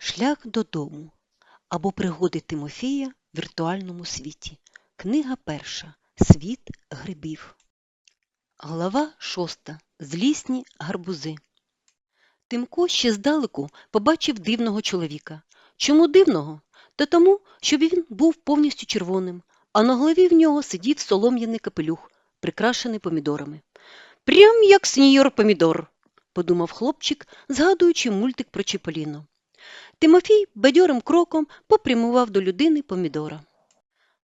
Шлях додому або пригоди Тимофія в віртуальному світі. Книга перша. Світ грибів. Глава шоста. Злісні гарбузи. Тимко ще здалеку побачив дивного чоловіка. Чому дивного? Та тому, що він був повністю червоним, а на голові в нього сидів солом'яний капелюх, прикрашений помідорами. Прям як сеньор помідор, подумав хлопчик, згадуючи мультик про Чіполіно. Тимофій бадьорим кроком попрямував до людини помідора.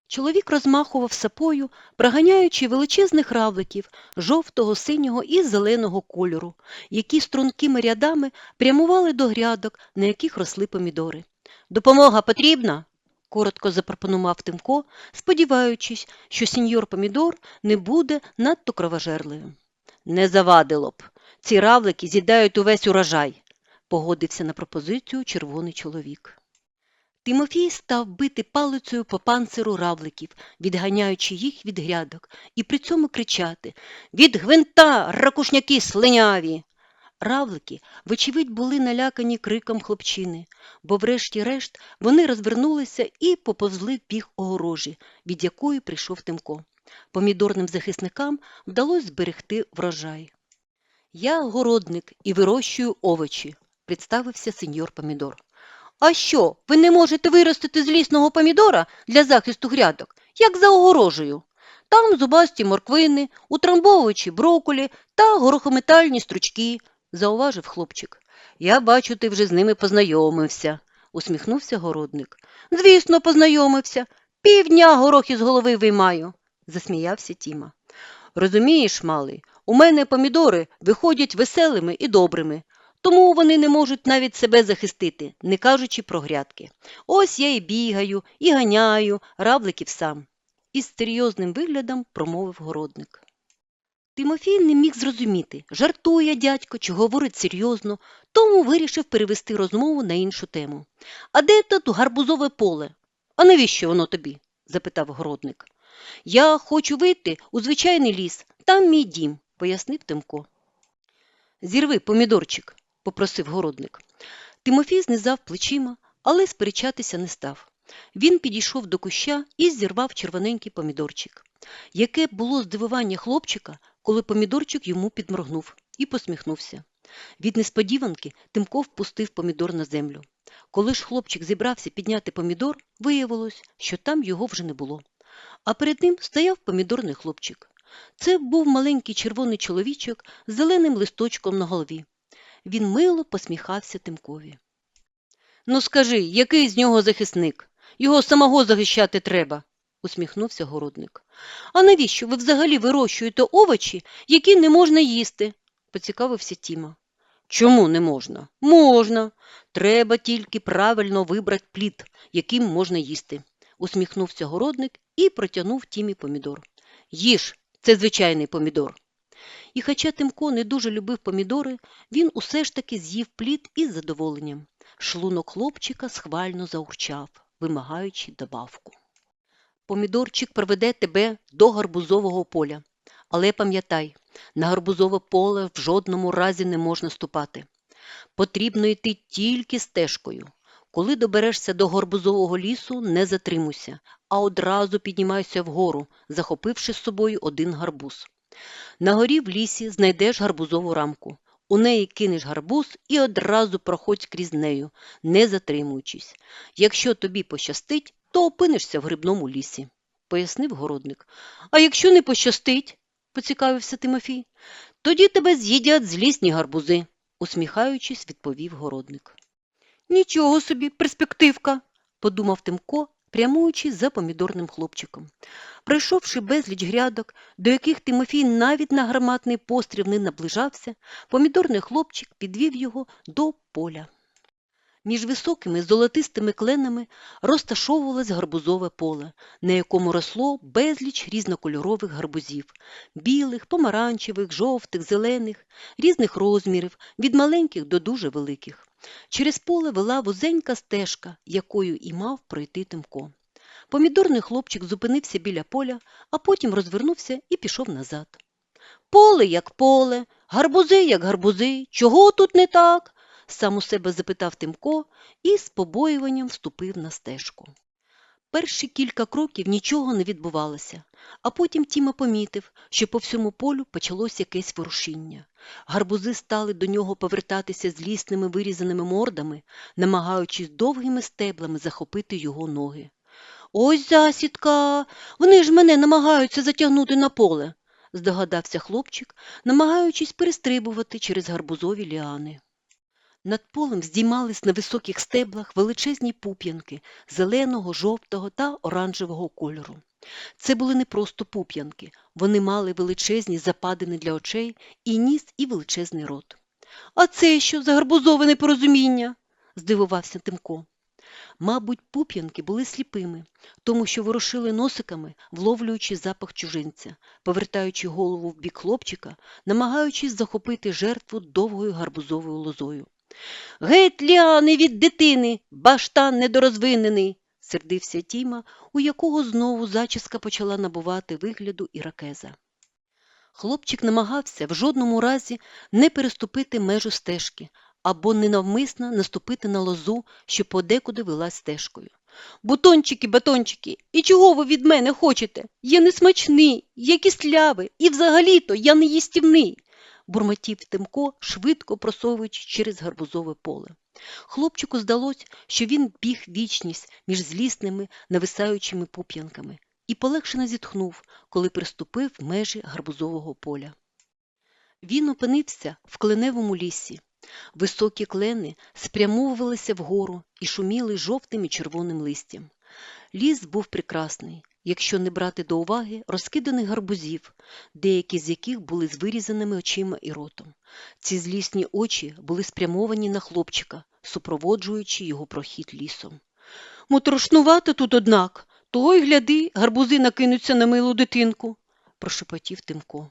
Чоловік розмахував сапою, проганяючи величезних равликів жовтого, синього і зеленого кольору, які стрункими рядами прямували до грядок, на яких росли помідори. Допомога потрібна? коротко запропонував Тимко, сподіваючись, що сеньор помідор не буде надто кровожерливим. Не завадило б. Ці равлики з'їдають увесь урожай, погодився на пропозицію червоний чоловік. Тимофій став бити палицею по панциру равликів, відганяючи їх від грядок, і при цьому кричати Від гвинта, ракушняки слиняві. Равлики, вочевидь, були налякані криком хлопчини, бо врешті-решт вони розвернулися і поповзли бік огорожі, від якої прийшов Тимко. Помідорним захисникам вдалося зберегти врожай. Я городник і вирощую овочі, представився сеньор помідор. А що, ви не можете виростити злісного помідора для захисту грядок, як за огорожею? Там зубасті морквини, утрамбовувачі броколі та горохометальні стручки, зауважив хлопчик. Я бачу, ти вже з ними познайомився, усміхнувся городник. Звісно, познайомився. Півдня горох із голови виймаю, засміявся Тіма. Розумієш, малий, у мене помідори виходять веселими і добрими, тому вони не можуть навіть себе захистити, не кажучи про грядки. Ось я і бігаю, і ганяю равликів сам. Із серйозним виглядом промовив городник. Тимофій не міг зрозуміти, жартує дядько чи говорить серйозно, тому вирішив перевести розмову на іншу тему. А де тут гарбузове поле? А навіщо воно тобі? запитав городник. Я хочу вийти у звичайний ліс, там мій дім, пояснив Тимко. Зірви помідорчик, попросив городник. Тимофій знизав плечима, але сперечатися не став. Він підійшов до куща і зірвав червоненький помідорчик. Яке було здивування хлопчика, коли помідорчик йому підморгнув і посміхнувся. Від несподіванки Тимко впустив помідор на землю. Коли ж хлопчик зібрався підняти помідор, виявилось, що там його вже не було. А перед ним стояв помідорний хлопчик. Це був маленький червоний чоловічок з зеленим листочком на голові. Він мило посміхався Тимкові. Ну скажи, який з нього захисник? Його самого захищати треба, усміхнувся городник. А навіщо ви взагалі вирощуєте овочі, які не можна їсти? поцікавився Тіма. Чому не можна? Можна. Треба тільки правильно вибрати плід, яким можна їсти, усміхнувся городник і протягнув Тімі помідор. Їж, це звичайний помідор. І хоча Тимко не дуже любив помідори, він усе ж таки з'їв плід із задоволенням. Шлунок хлопчика схвально заурчав, вимагаючи добавку. Помідорчик проведе тебе до гарбузового поля. Але пам'ятай, на гарбузове поле в жодному разі не можна ступати. Потрібно йти тільки стежкою. Коли доберешся до гарбузового лісу, не затримуйся, а одразу піднімайся вгору, захопивши з собою один гарбуз. На горі в лісі знайдеш гарбузову рамку. У неї кинеш гарбуз і одразу проходь крізь нею, не затримуючись. Якщо тобі пощастить, то опинишся в грибному лісі, пояснив городник. А якщо не пощастить, поцікавився Тимофій, тоді тебе з'їдять злісні гарбузи, усміхаючись, відповів городник. Нічого собі, перспективка, подумав Тимко, прямуючи за помідорним хлопчиком. Пройшовши безліч грядок, до яких Тимофій навіть на гарматний постріл не наближався, помідорний хлопчик підвів його до поля. Між високими золотистими кленами розташовувалось гарбузове поле, на якому росло безліч різнокольорових гарбузів білих, помаранчевих, жовтих, зелених, різних розмірів, від маленьких до дуже великих. Через поле вела вузенька стежка, якою і мав пройти Тимко. Помідорний хлопчик зупинився біля поля, а потім розвернувся і пішов назад. Поле як поле, гарбузи як гарбузи, чого тут не так? сам у себе запитав Тимко і з побоюванням вступив на стежку. Перші кілька кроків нічого не відбувалося, а потім Тіма помітив, що по всьому полю почалось якесь ворушіння. Гарбузи стали до нього повертатися злісними вирізаними мордами, намагаючись довгими стеблами захопити його ноги. Ось засідка. Вони ж мене намагаються затягнути на поле, здогадався хлопчик, намагаючись перестрибувати через гарбузові ліани. Над полем здіймались на високих стеблах величезні пуп'янки зеленого, жовтого та оранжевого кольору. Це були не просто пуп'янки, вони мали величезні западини для очей і ніс, і величезний рот. А це що за гарбузове непорозуміння? здивувався Тимко. Мабуть, пуп'янки були сліпими, тому що ворушили носиками, вловлюючи запах чужинця, повертаючи голову в бік хлопчика, намагаючись захопити жертву довгою гарбузовою лозою. Геть, ліани від дитини, баштан недорозвинений, сердився Тіма, у якого знову зачіска почала набувати вигляду іракеза. Хлопчик намагався в жодному разі не переступити межу стежки або ненавмисно наступити на лозу, що подекуди вела стежкою. Бутончики, батончики, і чого ви від мене хочете? Я не смачний, я кислявий, і взагалі-то я не їстівний бурмотів Тимко, швидко просовуючи через гарбузове поле. Хлопчику здалось, що він біг вічність між злісними, нависаючими пуп'янками, і полегшено зітхнув, коли приступив межі гарбузового поля. Він опинився в кленевому лісі. Високі клени спрямовувалися вгору і шуміли жовтим і червоним листям. Ліс був прекрасний, якщо не брати до уваги розкиданих гарбузів, деякі з яких були з вирізаними очима і ротом. Ці злісні очі були спрямовані на хлопчика, супроводжуючи його прохід лісом. Моторошнувати тут, однак, того й гляди, гарбузи накинуться на милу дитинку, прошепотів Тимко.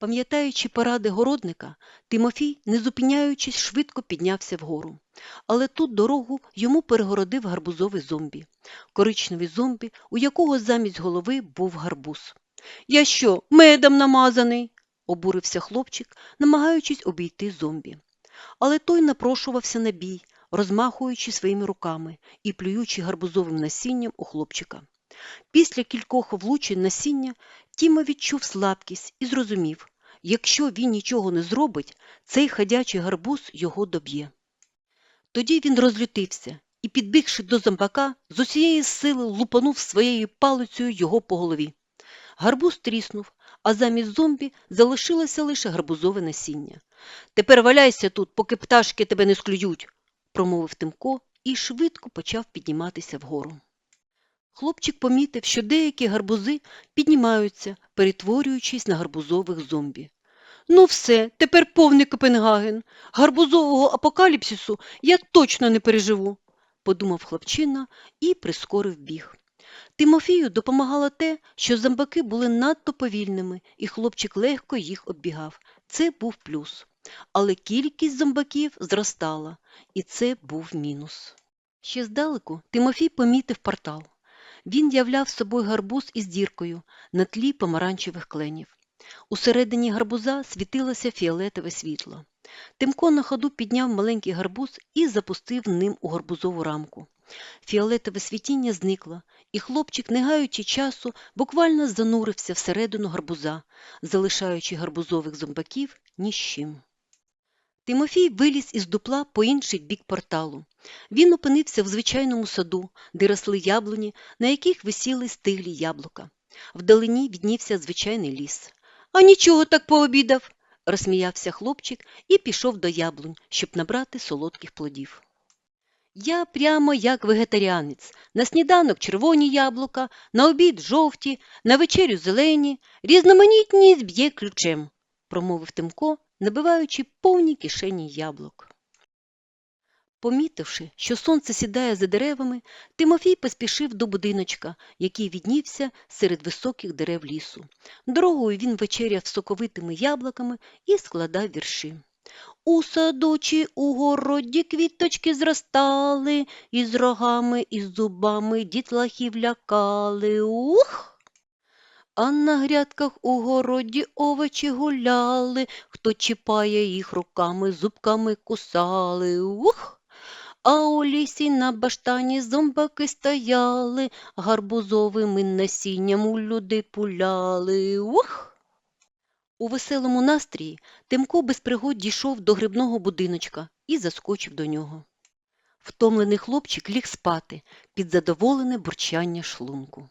Пам'ятаючи поради городника, Тимофій, не зупиняючись, швидко піднявся вгору. Але тут дорогу йому перегородив гарбузовий зомбі, коричневий зомбі, у якого замість голови був гарбуз. Я що, медом намазаний? обурився хлопчик, намагаючись обійти зомбі. Але той напрошувався на бій, розмахуючи своїми руками і плюючи гарбузовим насінням у хлопчика. Після кількох влучень насіння Тіма відчув слабкість і зрозумів, якщо він нічого не зробить, цей ходячий гарбуз його доб'є. Тоді він розлютився і, підбігши до зомбака, з усієї сили лупанув своєю палицею його по голові. Гарбуз тріснув, а замість зомбі залишилося лише гарбузове насіння. Тепер валяйся тут, поки пташки тебе не склюють, промовив Тимко і швидко почав підніматися вгору. Хлопчик помітив, що деякі гарбузи піднімаються, перетворюючись на гарбузових зомбі. Ну все, тепер повний Копенгаген. Гарбузового апокаліпсису я точно не переживу, подумав хлопчина і прискорив біг. Тимофію допомагало те, що зомбаки були надто повільними, і хлопчик легко їх оббігав. Це був плюс. Але кількість зомбаків зростала, і це був мінус. Ще здалеку Тимофій помітив портал. Він являв собою гарбуз із діркою на тлі помаранчевих кленів. Усередині гарбуза світилося фіолетове світло. Тимко на ходу підняв маленький гарбуз і запустив ним у гарбузову рамку. Фіолетове світіння зникло, і хлопчик, не гаючи часу, буквально занурився всередину гарбуза, залишаючи гарбузових зомбаків ні з чим. Тимофій виліз із дупла по інший бік порталу. Він опинився в звичайному саду, де росли яблуні, на яких висіли стиглі яблука. Вдалині віднівся звичайний ліс. А нічого так пообідав, розсміявся хлопчик і пішов до яблунь, щоб набрати солодких плодів. Я прямо як вегетаріанець. На сніданок червоні яблука, на обід жовті, на вечерю зелені, різноманітність б'є ключем, промовив Тимко, набиваючи повні кишені яблук. Помітивши, що сонце сідає за деревами, Тимофій поспішив до будиночка, який віднівся серед високих дерев лісу. Дорогою він вечеряв соковитими яблуками і складав вірші. У саду чи у городі квіточки зростали, із рогами, і зубами дітлахів лякали. Ух! А на грядках у городі овочі гуляли, хто чіпає їх руками, зубками кусали. Ух! А у лісі на баштані зомбаки стояли, гарбузовим насінням у люди пуляли. Ух! У веселому настрії Тимко без пригод дійшов до грибного будиночка і заскочив до нього. Втомлений хлопчик ліг спати під задоволене бурчання шлунку.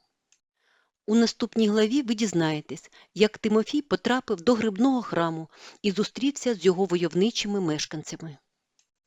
У наступній главі ви дізнаєтесь, як Тимофій потрапив до грибного храму і зустрівся з його войовничими мешканцями.